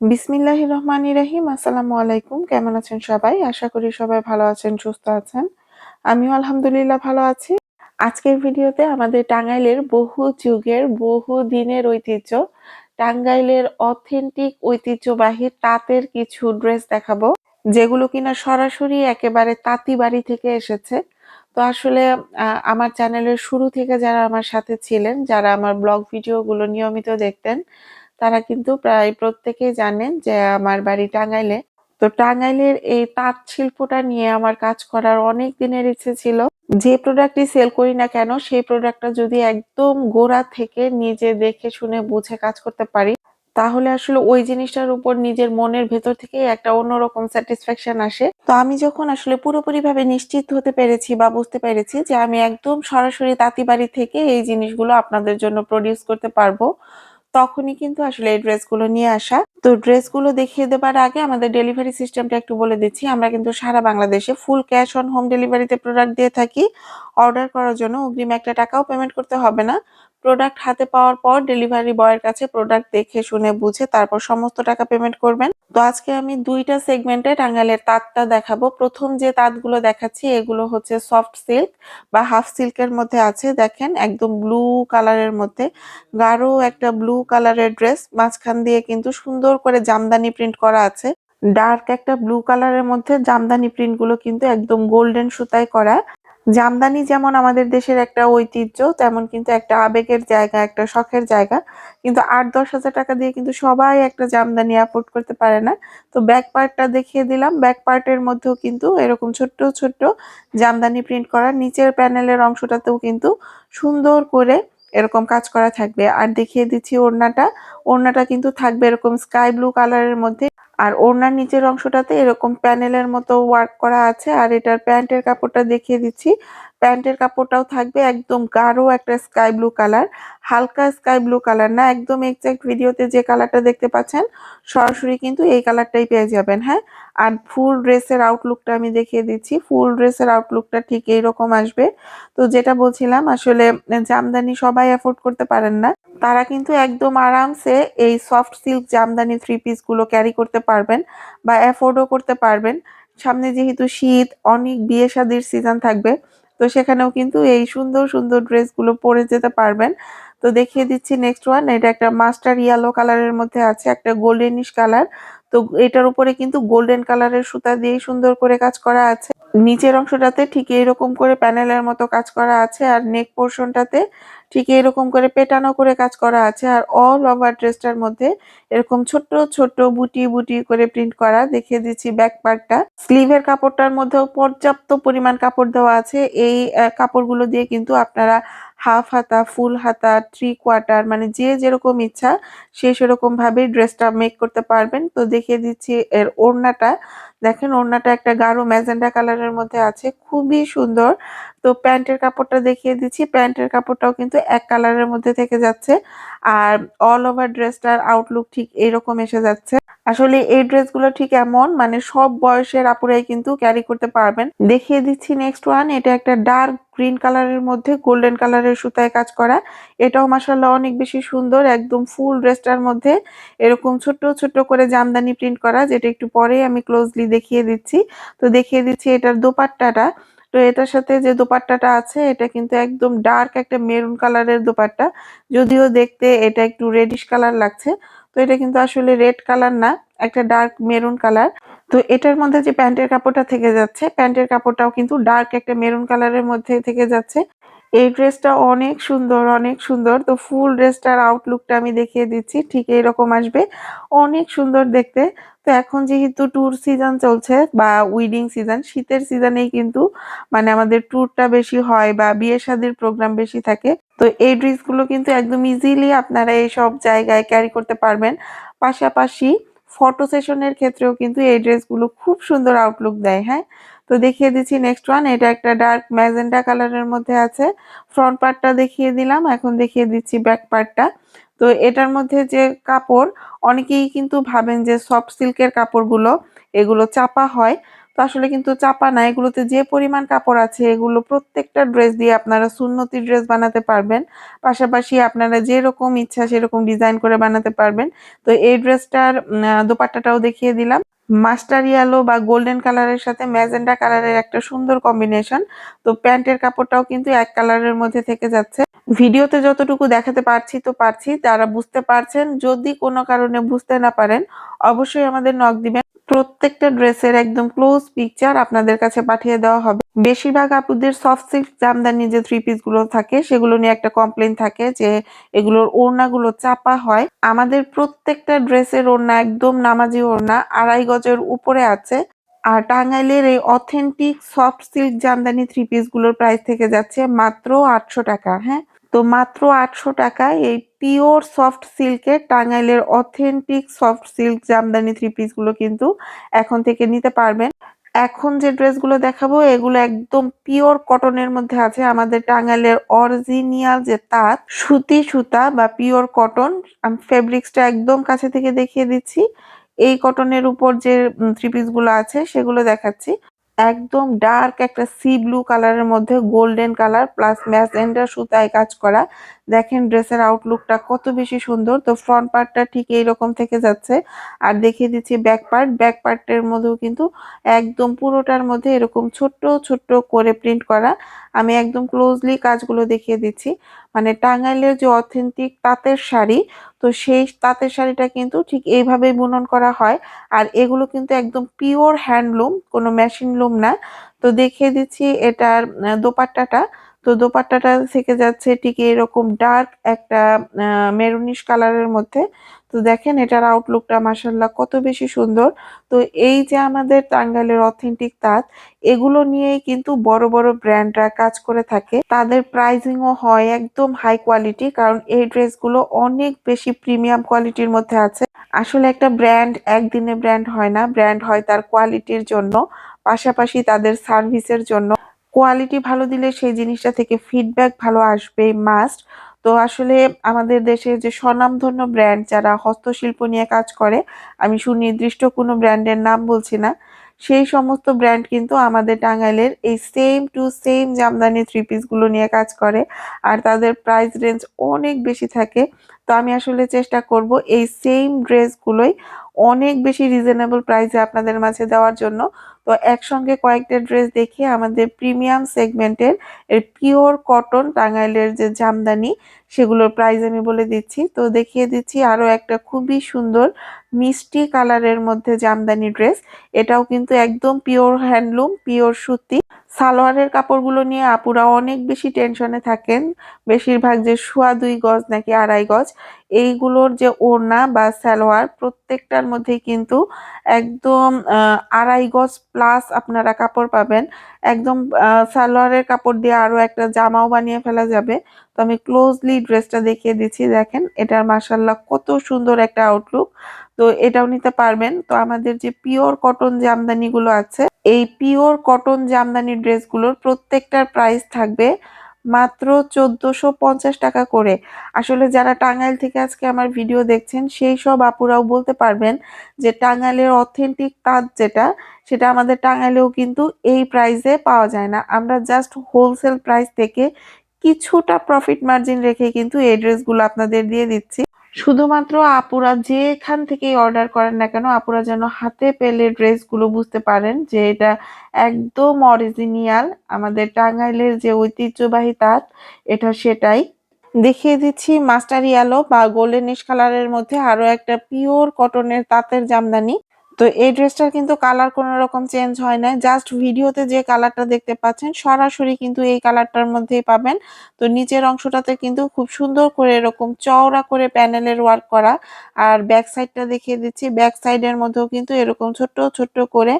বিসমিল্লাহ রহমান রাহিম আসসালামু আলাইকুম। কেমন আছেন সবাই? আশা করি সবাই ভালো আছেন, সুস্থ আছেন। আমিও আলহামদুলিল্লাহ ভালো আছি। আজকের ভিডিওতে আমাদের টাঙ্গাইলের বহু যুগের, বহু দিনের ঐতিহ্য, টাঙ্গাইলের অথেন্টিক ঐতিহ্যবাহী তাঁতের কিছু ড্রেস দেখাবো, যেগুলো কিনা সরাসরি একেবারে তাঁতি বাড়ি থেকে এসেছে। তো আসলে আমার চ্যানেলের শুরু থেকে যারা আমার সাথে ছিলেন, যারা আমার ব্লগ ভিডিওগুলো নিয়মিত দেখতেন তারা কিন্তু প্রায় প্রত্যেকেই জানেন যে আমার বাড়ি টাঙ্গাইলে। তো টাঙ্গাইলের এই তাঁত শিল্পটা নিয়ে আমার কাজ করার অনেক দিনের ইচ্ছে ছিল। যে প্রোডাক্টই সেল করি না কেন, সেই প্রোডাক্টটা যদি একদম গোড়া থেকে নিজে দেখে শুনে বুঝে কাজ করতে পারি, তাহলে আসলে ওই জিনিসটার উপর নিজের মনের ভেতর থেকে একটা অন্যরকম স্যাটিসফ্যাকশন আসে। তো আমি যখন আসলে পুরোপুরিভাবে নিশ্চিত হতে পেরেছি বা বুঝতে পেরেছি যে আমি একদম সরাসরি তাঁতি বাড়ি থেকে এই জিনিসগুলো আপনাদের জন্য প্রডিউস করতে পারব তখনই কিন্তু আসলে এই ড্রেসগুলো নিয়ে আসা। তো ড্রেসগুলো দেখিয়ে দেবার আগে আমাদের ডেলিভারি সিস্টেমটা একটু বলে দিচ্ছি। আমরা কিন্তু সারা বাংলাদেশে ফুল ক্যাশ অন হোম ডেলিভারিতে প্রোডাক্ট দিয়ে থাকি। অর্ডার করার জন্য অগ্রিম একটা টাকাও পেমেন্ট করতে হবে না। প্রোডাক্ট হাতে পাওয়ার পর ডেলিভারি বয়ের কাছে প্রোডাক্ট দেখে শুনে বুঝে তারপর সমস্ত টাকা পেমেন্ট করবেন। তো আজকে আমি দুইটা সেগমেন্টে টাঙ্গাইলের তাঁতটা দেখাবো। প্রথম যে তাঁতগুলো দেখাচ্ছি, এগুলো হচ্ছে সফট সিল্ক বা হাফ সিল্কের মধ্যে আছে। দেখেন, একদম ব্লু কালারের মধ্যে। গাঢ় একটা ব্লু কালারের ড্রেস মাঝখান দিয়ে কিন্তু সুন্দর করে জামদানি প্রিন্ট করা আছে। ডার্ক একটা ব্লু কালারের মধ্যে জামদানি প্রিন্টগুলো কিন্তু একদম গোল্ডেন সুতায় করা। জামদানি যেমন আমাদের দেশের একটা ঐতিহ্য, তেমন কিন্তু একটা আবেগের জায়গা, একটা শখের জায়গা। কিন্তু আট, দশ হাজার টাকা দিয়ে কিন্তু সবাই একটা জামদানি অ্যাফোর্ড করতে পারে না। তো ব্যাক পার্টটা দেখিয়ে দিলাম। ব্যাক পার্টের মধ্যেও কিন্তু এরকম ছোট্ট ছোট্ট জামদানি প্রিন্ট করা। নিচের প্যানেলের অংশটাতেও কিন্তু সুন্দর করে এরকম কাজ করা থাকবে। আর দেখিয়ে দিচ্ছি ওড়নাটা। ওড়নাটা কিন্তু থাকবে এরকম স্কাই ব্লু কালারের মধ্যে। আর ওড়নার নিচের অংশটাতে এরকম প্যানেলের মতো ওয়ার্ক করা আছে। আর এটার প্যান্টের কাপড়টা দেখিয়ে দিচ্ছি। প্যান্টের কাপড়টাও থাকবে একদম গাঢ় একটা স্কাই ব্লু কালার হালকা স্কাই ব্লু কালার না, একদম এক্সাক্ট ভিডিওতে যে কালারটা দেখতে পাচ্ছেন, সরাসরি কিন্তু এই কালারটাই পেয়ে যাবেন হ্যাঁ? আর ফুল ড্রেসের আউটলুকটা আমি দেখিয়ে দিচ্ছি ফুল ড্রেসের আউটলুকটা ঠিক এইরকম আসবে। তো যেটা বলছিলাম, আসলে জামদানি সবাই অ্যাফোর্ড করতে পারেন না, তারা কিন্তু একদম আরামসে এই সফট সিল্ক জামদানি থ্রি পিসগুলো ক্যারি করতে পারবেন বা অ্যাফোর্ডও করতে পারবেন। সামনে যেহেতু শীত, অনেক বিয়ে শাদির সিজন থাকবে তো সেখানেও কিন্তু এই সুন্দর সুন্দর ড্রেসগুলো পরে যেতে পারবেন। তো দেখিয়ে দিচ্ছি নেক্সট ওয়ান এটা একটা মাস্টার ইয়েলো কালারের মধ্যে আছে, একটা গোল্ডেনিশ কালার তো এটার উপরে কিন্তু গোল্ডেন কালারের সুতা দিয়ে সুন্দর করে কাজ করা আছে। নিচের অংশটাতে ঠিক এইরকম করে প্যানেলের মতো কাজ করা আছে আর নেক পোর্শনটাতে ঠিক এরকম করে পেটানো করে কাজ করা আছে। আর অল ওভার ড্রেসটার মধ্যে এরকম ছোট্ট ছোট্ট বুটি বুটি করে প্রিন্ট করা। দেখিয়ে দিচ্ছি ব্যাক পার্টটা স্লিভের কাপড়টার মধ্যেও পর্যাপ্ত পরিমাণ কাপড় দেওয়া আছে। এই কাপড়গুলো দিয়ে কিন্তু আপনারা হাফ হাতা ফুল হাতা থ্রি কোয়ার্টার মানে যে যেরকম ইচ্ছা সে সেরকম ভাবে ড্রেসটা মেক করতে পারবেন। তো দেখিয়ে দিচ্ছি এর ওড়নাটা। দেখেন ওড়নাটা একটা গাঢ় ম্যাজেন্ডা কালারের মধ্যে আছে। খুবই সুন্দর। তো প্যান্টের কাপড়টা দেখিয়ে দিচ্ছি। প্যান্টের কাপড়টাও কিন্তু এক কালারের মধ্যে থেকে যাচ্ছে। আর অল ওভার ড্রেসটার আউটলুক ঠিক এরকম এসে যাচ্ছে। আসলে এই ড্রেসগুলো ঠিক এমন মানে সব বয়সের আপুরাই কিন্তু ক্যারি করতে পারবেন। দেখিয়ে দিচ্ছি নেক্সট ওয়ান এটা একটা ডার্ক গ্রিন কালারের মধ্যে গোল্ডেন কালারের সুতায় কাজ করা। এটাও মাসাল্লাহ অনেক বেশি সুন্দর, একদম ফুল ড্রেসটার মধ্যে। এরকম ছোট্ট ছোট্ট করে জামদানি প্রিন্ট করা, যেটা একটু পরে আমি ক্লোজলি দেখিয়ে দিচ্ছি। তো দেখিয়ে দিচ্ছি এটার দোপাট্টাটা। তো এটার সাথে যে দোপাট্টাটা আছে, এটা কিন্তু একদম ডার্ক একটা মেরুন কালারের দোপাট্টা। যদিও দেখতে এটা একটু রেডিশ কালার লাগছে, তো এটা কিন্তু আসলে রেড কালার না, একটা ডার্ক মেরুন কালার তো এটার মধ্যে যে প্যান্টের কাপড়টা থেকে যাচ্ছে, প্যান্টের কাপড়টাও কিন্তু ডার্ক একটা মেরুন কালারের মধ্যে থেকে যাচ্ছে। এই ড্রেসটা অনেক সুন্দর অনেক সুন্দর। তো ফুল ড্রেসটার আউটলুকটা আমি দেখিয়ে দিচ্ছি, ঠিক এইরকম আসবে। অনেক সুন্দর দেখতে। তো এখন যেহেতু ট্যুর সিজন চলছে বা উইডিং সিজন শীতের সিজনেই কিন্তু মানে আমাদের ট্যুরটা বেশি হয় বা বিয়ে শাদির প্রোগ্রাম বেশি থাকে। তো এই ড্রেসগুলো কিন্তু একদম ইজিলি আপনারা এই সব জায়গায় ক্যারি করতে পারবেন। পাশাপাশি ফটো সেশনের ক্ষেত্রেও কিন্তু এই ড্রেসগুলো খুব সুন্দর আউটলুক দেয় হ্যাঁ? তো দেখিয়ে দিচ্ছি নেক্সট ওয়ান এটা একটা ডার্ক ম্যাজেন্ডা কালারের মধ্যে আছে। ফ্রন্ট পার্টটা দেখিয়ে দিলাম, এখন দেখিয়ে দিচ্ছি ব্যাক পার্টটা তো এটার মধ্যে যে কাপড়, অনেকেই কিন্তু ভাবেন যে সফট সিল্কের কাপড়গুলো, এগুলো চাপা হয়। তো আসলে কিন্তু চাপা না, এগুলোতে যে পরিমাণ কাপড় আছে, এগুলো প্রত্যেকটা ড্রেস দিয়ে আপনারা সুন্নতি ড্রেস বানাতে পারবেন। পাশাপাশি আপনারা যেরকম ইচ্ছা সেরকম ডিজাইন করে বানাতে পারবেন। তো এই ড্রেসটার দোপাট্টাটাও দেখিয়ে দিলাম। মাস্টার ইয়েলো বা গোল্ডেন কালারের সাথে ম্যাজেন্ডা কালারের একটা সুন্দর কম্বিনেশন তো প্যান্টের কাপড়টাও কিন্তু এক কালারের মধ্যে থেকে যাচ্ছে। ভিডিওতে যতটুকু দেখাতে পারছি তো পারছি, তারা বুঝতে পারছেন। যদি কোনো কারণে বুঝতে না পারেন, অবশ্যই আমাদের নক দিবেন। প্রত্যেকটা ড্রেসের একদম ক্লোজ পিকচার আপনাদের কাছে পাঠিয়ে দেওয়া হবে। বেশিরভাগ আপুদের সফট সিল্ক জামদানি যে থ্রি পিসগুলো থাকে, সেগুলো নিয়ে একটা কমপ্লেন থাকে যে এগুলোর ওড়নাগুলো চাপা হয়। আমাদের প্রত্যেকটা ড্রেসের ওড়না একদম নামাজি ওড়না, আড়াই গজের উপরে আছে। আর টাঙ্গাইলের এই authentic soft silk jamdani three পিসগুলোর price থেকে যাচ্ছে মাত্র আটশো টাকা হ্যাঁ? তো মাত্র আটশো টাকায় এই পিওর সফট সিল্কের টাঙ্গাইলের authentic soft silk jamdani three পিসগুলো কিন্তু এখন থেকে নিতে পারবেন। এখন যে ড্রেসগুলো দেখাবো, এগুলো একদম পিওর কটনের মধ্যে আছে। আমাদের টাঙ্গাইলের অরিজিনিয়াল যে তাঁত, সুতি সুতা বা পিওর কটন, আমি ফেব্রিক্সটা একদম কাছে থেকে দেখিয়ে দিচ্ছি। এই কটনের উপর যে থ্রি পিসগুলো আছে, সেগুলো দেখাচ্ছি। একদম ডার্ক একটা সি ব্লু কালারের মধ্যে গোল্ডেন কালার প্লাস ম্যাজেন্ডার সুতায় কাজ করা। দেখেন ড্রেসের আউটলুকটা কত বেশি সুন্দর। তো ফ্রন্ট পার্টটা ঠিক এইরকম থেকে যাচ্ছে। আর দেখিয়ে দিচ্ছি ব্যাক পার্ট ব্যাক পার্টের মধ্যেও কিন্তু একদম পুরোটার মধ্যে এরকম ছোট্ট ছোট্ট করে প্রিন্ট করা। আমি একদম ক্লোজলি কাজগুলো দেখিয়ে দিচ্ছি। মানে টাঙ্গাইলের যে অথেন্টিক তাঁতের শাড়ি, তো সেই তাঁতের শাড়িটা কিন্তু ঠিক এইভাবেই বুনন করা হয়। আর এগুলো কিন্তু একদম পিওর হ্যান্ডলুম কোনো মেশিন লুম না। তো দেখিয়ে দিচ্ছি এটার দোপাট্টাটা। তো দোপাট্টাটা থেকে যাচ্ছে ঠিক এরকম ডার্ক একটা মেরুনিশ কালারের মধ্যে। তো দেখেন এটার আউটলুকটা মাসাল্লাহ কত বেশি সুন্দর। তো এই যে আমাদের টাঙ্গাইলের অথেন্টিক তাঁত, এগুলো নিয়েই কিন্তু বড় বড় ব্র্যান্ডরা কাজ করে থাকে। তাদের প্রাইজিংও হয় একদম হাই কোয়ালিটি কারণ এই ড্রেসগুলো অনেক বেশি প্রিমিয়াম কোয়ালিটির মধ্যে আছে। আসলে একটা ব্র্যান্ড একদিনে ব্র্যান্ড হয় না ব্র্যান্ড হয় তার কোয়ালিটির জন্য, পাশাপাশি তাদের সার্ভিসের জন্য। কোয়ালিটি ভালো দিলে সেই জিনিসটা থেকে ফিডব্যাক ভালো আসবে মাস্ট তো আসলে আমাদের দেশে যে স্বনামধন্য ব্র্যান্ড যারা হস্তশিল্প নিয়ে কাজ করে, আমি সুনির্দিষ্ট কোনো ব্র্যান্ডের নাম বলছি না, সেই সমস্ত ব্র্যান্ড কিন্তু আমাদের টাঙ্গাইলের এই same to same jamdani three পিসগুলো নিয়ে কাজ করে, আর তাদের প্রাইস রেঞ্জ অনেক বেশি থাকে। তো আমি আসলে চেষ্টা করব এই সেম ড্রেসগুলোই অনেক বেশি রিজনেবল প্রাইসে আপনাদের মাঝে দেওয়ার জন্য। তো একসঙ্গে কয়েকটা ড্রেস দেখিয়ে আমাদের প্রিমিয়াম সেগমেন্টের এর পিওর কটন টাঙ্গাইলের যে জামদানি, সেগুলোর প্রাইস আমি বলে দিচ্ছি। তো দেখিয়ে দিচ্ছি আরও একটা খুবই সুন্দর মিষ্টি কালারের মধ্যে জামদানি ড্রেস এটাও কিন্তু একদম পিওর হ্যান্ডলুম পিওর সুতি। সালোয়ারের কাপড়গুলো নিয়ে আপুরা অনেক বেশি টেনশনে থাকেন। বেশিরভাগ যে সোয়া দুই গজ নাকি আড়াই গজ, এইগুলোর যে ওড়না বা সালোয়ার প্রত্যেকটার মধ্যেই কিন্তু একদম আড়াই গজ প্লাস আপনারা কাপড় পাবেন। একদম সালোয়ারের কাপড় দিয়ে আরও একটা জামাও বানিয়ে ফেলা যাবে। তো আমি ক্লোজলি ড্রেসটা দেখিয়ে দিচ্ছি। দেখেন, এটার মাসাল্লাহ কত সুন্দর একটা আউটলুক তো এটাও নিতে পারবেন। তো আমাদের যে পিওর কটন জামদানিগুলো আছে, এই পিওর কটন জামদানি ড্রেসগুলোর প্রত্যেকটার প্রাইস থাকবে মাত্র চোদ্দশো পঞ্চাশ টাকা করে। আসলে যারা টাঙ্গাইল থেকে আজকে আমার ভিডিও দেখছেন, সেই সব আপুরাও বলতে পারবেন যে টাঙ্গাইলের অথেন্টিক তাঁত যেটা, সেটা আমাদের টাঙ্গাইলেও কিন্তু এই প্রাইসে পাওয়া যায় না। আমরা জাস্ট হোলসেল প্রাইস থেকে কিছুটা প্রফিট মার্জিন রেখে কিন্তু এই ড্রেসগুলো আপনাদের দিয়ে দিচ্ছি। শুধুমাত্র আপুরা যেখান থেকেই অর্ডার করেন না কেন, আপুরা যেন হাতে পেলে ড্রেসগুলো বুঝতে পারেন যে এটা একদম অরিজিনিয়াল আমাদের টাঙ্গাইলের যে ঐতিহ্যবাহী তাঁত, এটা সেটাই। দেখিয়ে দিচ্ছি মাস্টার ইয়ালো বা গোল্ডেনিশ কালারের মধ্যে আরও একটা পিওর কটনের তাঁতের জামদানি। তো এই ড্রেসটার কিন্তু কালার কোনো রকম চেঞ্জ হয় না জাস্ট ভিডিওতে যে কালারটা দেখতে পাচ্ছেন, সরাসরি কিন্তু এই কালারটার মধ্যেই পাবেন। তো নিচের অংশটাতে কিন্তু খুব সুন্দর করে এরকম চওড়া করে প্যানেলের ওয়ার্ক করা। আর ব্যাক সাইডটা দেখিয়ে দিচ্ছি। ব্যাক সাইডের মধ্যেও কিন্তু এরকম ছোট্ট ছোট্ট করে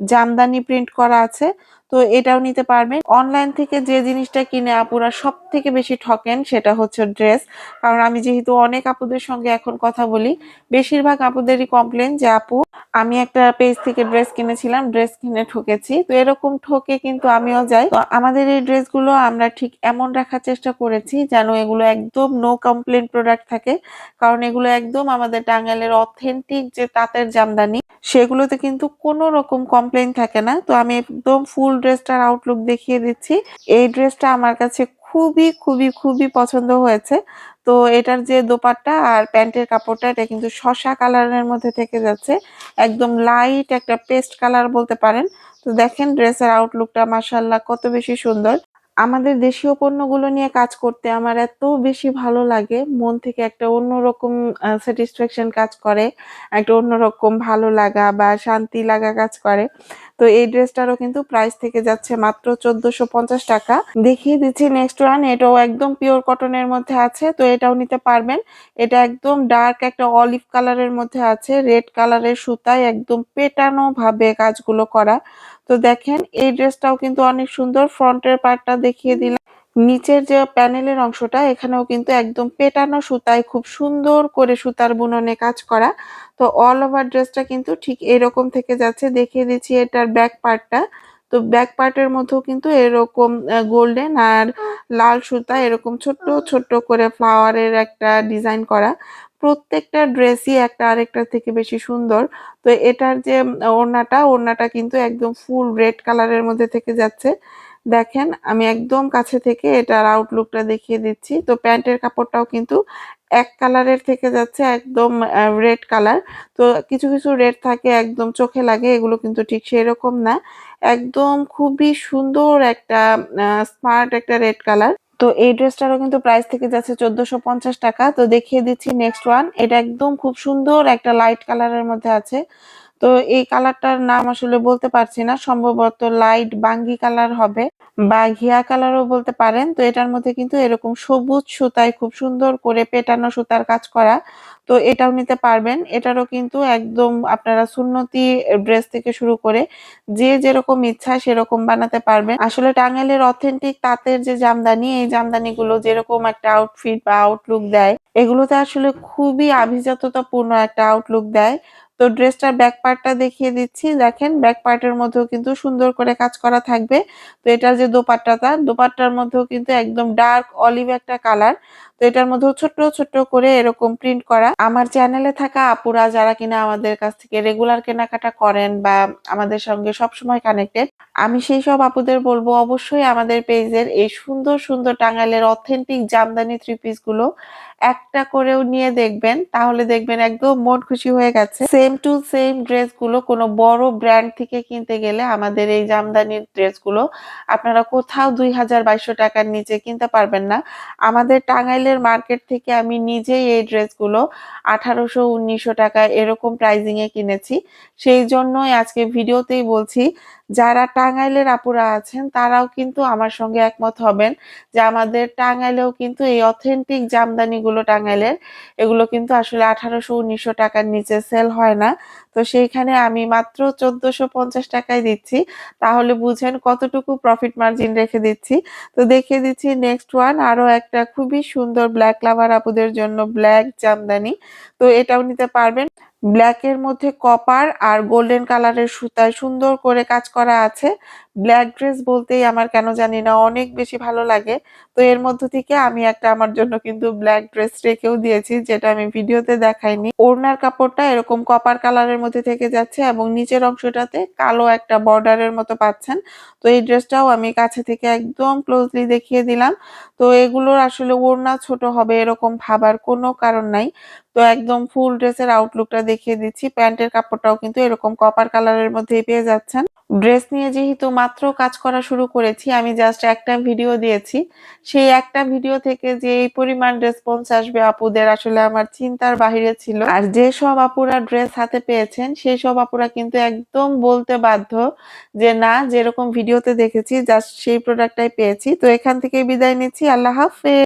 জামদানি প্রিন্ট করা আছে, তো এটাও নিতে পারবেন। অনলাইন থেকে যে জিনিসটা কিনে আপুরা সব থেকে বেশি ঠকেন সেটা হচ্ছে ড্রেস কারণ আমি যেহেতু অনেক আপুদের সঙ্গে এখন কথা বলি, বেশিরভাগ আপুদেরই কমপ্লেন যে, আপু, আমি একটা পেজ থেকে ড্রেস কিনেছিলাম ড্রেস কিনে ঠকেছি। তো এরকম ঠকে কিন্তু আমিও যাই। তো আমাদের এই ড্রেসগুলো আমরা ঠিক এমন রাখার চেষ্টা করেছি যেন এগুলো একদম নো কমপ্লেন প্রোডাক্ট থাকে। কারণ এগুলো একদম আমাদের টাঙ্গাইলের অথেন্টিক যে তাঁতের জামদানি সেগুলোতে কিন্তু কোনো রকম কমপ্লেন থাকে না। তো আমি একদম ফুল ড্রেসটার আউটলুক দেখিয়ে দিচ্ছি। এই ড্রেসটা আমার কাছে খুবই খুবই খুবই পছন্দ হয়েছে। তো এটার যে দোপাট্টা আর প্যান্টের কাপড়টা, এটা কিন্তু শশা কালারের মধ্যে থেকে যাচ্ছে। একদম লাইট একটা পেস্ট কালার বলতে পারেন। তো দেখেন ড্রেসের আউটলুকটা মাসাল্লাহ কত বেশি সুন্দর। আমাদের দেশীয় পণ্যগুলো নিয়ে কাজ করতে আমার এত বেশি ভালো লাগে। মন থেকে একটা অন্যরকম স্যাটিসফ্যাকশন কাজ করে, একটা অন্যরকম ভালো লাগা বা শান্তি লাগা কাজ করে। তো এই ড্রেসটারও কিন্তু প্রাইস থেকে যাচ্ছে মাত্র চোদ্দশো পঞ্চাশ টাকা। দেখিয়ে দিচ্ছি নেক্সট ওয়ান এটাও একদম পিওর কটনের মধ্যে আছে, তো এটাও নিতে পারবেন। এটা একদম ডার্ক একটা অলিভ কালারের মধ্যে আছে রেড কালারের সুতায় একদম পেটানো ভাবে কাজগুলো করা। তো দেখেন, এই ড্রেসটাও কিন্তু অনেক সুন্দর। ফ্রন্টের পার্টটা দেখিয়ে দিলাম। নিচের যে প্যানেলের অংশটা, এখানেও কিন্তু একদম পেটানো সুতায় খুব সুন্দর করে সুতার বুননে কাজ করা। তো অল ওভার ড্রেসটা কিন্তু ঠিক এরকম থেকে যাচ্ছে। দেখিয়ে দিচ্ছি এটার ব্যাক পার্টটা তো ব্যাক পার্টের মধ্যেও কিন্তু এরকম গোল্ডেন আর লাল সুতা এরকম ছোট্ট ছোট্ট করে ফ্লাওয়ারের একটা ডিজাইন করা। প্রত্যেকটা ড্রেসই একটা আরেকটা থেকে বেশি সুন্দর। তো এটার যে ওড়নাটা ওড়নাটা কিন্তু একদম ফুল রেড কালারের মধ্যে থেকে যাচ্ছে। দেখেন, আমি একদম কাছে থেকে এটার আউটলুকটা দেখিয়ে দিচ্ছি। তো প্যান্টের কাপড়টাও কিন্তু এক কালারের থেকে যাচ্ছে, একদম রেড কালার তো কিছু কিছু রেড থাকে, একদম চোখে লাগে, এগুলো কিন্তু ঠিক সেরকম না। একদম খুবই সুন্দর একটা স্মার্ট একটা রেড কালার তো এই ড্রেসটারও কিন্তু প্রাইস থেকে যাচ্ছে চোদ্দশো পঞ্চাশ টাকা। তো দেখিয়ে দিচ্ছি নেক্সট ওয়ান এটা একদম খুব সুন্দর একটা লাইট কালারের মধ্যে আছে। তো এই কালারটার নাম আসলে বলতে পারছি না। সম্ভবত লাইট বাঙ্গি কালার হবে বা ঘিয়া কালারও বলতে পারেন। তো এটার মধ্যে কিন্তু এরকম সবুজ সুতায় খুব সুন্দর করে পেটানো সুতার কাজ করা। তো এটাও নিতে পারবেন। এটারও কিন্তু একদম আপনারা সুন্নতি ড্রেস থেকে শুরু করে যে যেরকম ইচ্ছা সেরকম বানাতে পারবেন। আসলে টাঙ্গাইলের অথেন্টিক তাঁতের যে জামদানি, এই জামদানিগুলো যেরকম একটা আউটফিট বা আউটলুক দেয়, এগুলোতে আসলে খুবই আভিজাত্যতাপূর্ণ একটা আউটলুক দেয়। তো ড্রেসটার ব্যাক পার্টটা দেখিয়ে দিচ্ছি। দেখেন ব্যাক পার্টের মধ্যেও কিন্তু সুন্দর করে কাজ করা থাকবে। তো এটার যে দোপাট্টাটা, দোপাট্টার মধ্যেও কিন্তু একদম ডার্ক অলিভ একটা কালার তো এটার মধ্যে ছোট্ট ছোট্ট করে এরকম প্রিন্ট করা। আমার চ্যানেলে থাকা আপুরা যারা কিনা আমাদের কাছ থেকে রেগুলার কেনাকাটা করেন বা আমাদের সঙ্গে সবসময় কানেক্টেড আমি সেই সব আপুদের বলব অবশ্যই আমাদের পেজের এই সুন্দর সুন্দর টাঙ্গাইলের অথেন্টিক জামদানি থ্রি পিসগুলো একটা করেও নিয়ে দেখবেন, তাহলে দেখবেন একদম মন খুশি হয়ে গেছে। সেম টু সেম ড্রেসগুলো কোনো বড় ব্র্যান্ড থেকে কিনতে গেলে আমাদের এই জামদানির ড্রেসগুলো আপনারা কোথাও দুই হাজার বাইশশো টাকার নিচে কিনতে পারবেন না। আমাদের টাঙ্গাইলের মার্কেট থেকে আমি নিজেই এই ড্রেসগুলো আঠারোশো, উনিশশো টাকা এরকম প্রাইজিং এ কিনেছি। সেই জন্যই আজকে ভিডিওতেই বলছি যারা টাঙ্গাইলের আপুরা আছেন, তারাও কিন্তু আমার সঙ্গে একমত হবেন যে আমাদের টাঙ্গাইলেও কিন্তু এই অথেন্টিক জামদানিগুলো টাঙ্গাইলের, এগুলো কিন্তু আসলে আঠারোশো, উনিশশো টাকার নিচে সেল হয় না। তো সেইখানে আমি মাত্র চোদ্দশো পঞ্চাশ টাকায় দিচ্ছি। তাহলে বুঝেন কতটুকু প্রফিট মার্জিন রেখে দিচ্ছি। তো দেখিয়ে দিচ্ছি নেক্সট ওয়ান আরও একটা খুবই সুন্দর ব্ল্যাক লাভার আপুদের জন্য ব্ল্যাক জামদানি। তো এটাও নিতে পারবেন। ব্ল্যাক এর মধ্যে কপার আর গোল্ডেন কালারের সুতায় সুন্দর করে কাজ করা আছে। ব্ল্যাক ড্রেস বলতেই আমার কেন জানি না অনেক বেশি ভালো লাগে। তো এর মধ্য থেকে আমি একটা আমার জন্য কিন্তু ব্ল্যাক ড্রেস রেখেও দিয়েছি, যেটা আমি ভিডিওতে দেখাইনি। ওড়নার কাপড়টা এরকম কপার কালারের মধ্যে থেকে যাচ্ছে এবং নিচের অংশটাতে কালো একটা বর্ডারের মতো পাচ্ছেন। তো এই ড্রেসটাও আমি কাছে থেকে একদম ক্লোজলি দেখিয়ে দিলাম। তো এগুলোর আসলে ওড়না ছোট হবে এরকম ভাবার কোনো কারণ নাই। তো একদম ফুল ড্রেসের আউটলুকটা দেখিয়ে দিচ্ছি। প্যান্টের কাপড়টাও কিন্তু এরকম কপার কালারের মধ্যেই পেয়ে যাচ্ছেন। ড্রেস নিয়ে যেহেতু মাত্র কাজ করা শুরু করেছি, আমি জাস্ট একটা ভিডিও দিয়েছি। সেই একটা ভিডিও থেকে যে এই পরিমাণ রেসপন্স আসবে আপুদের আসলে আমার চিন্তার বাহিরে ছিল। আর যে সব আপুরা ড্রেস হাতে পেয়েছেন, সেই সব আপুরা কিন্তু একদম বলতে বাধ্য যে না, যেরকম ভিডিওতে দেখেছি জাস্ট সেই প্রোডাক্টটাই পেয়েছি। তো এখান থেকে বিদায় নিচ্ছি। আল্লাহ হাফেজ।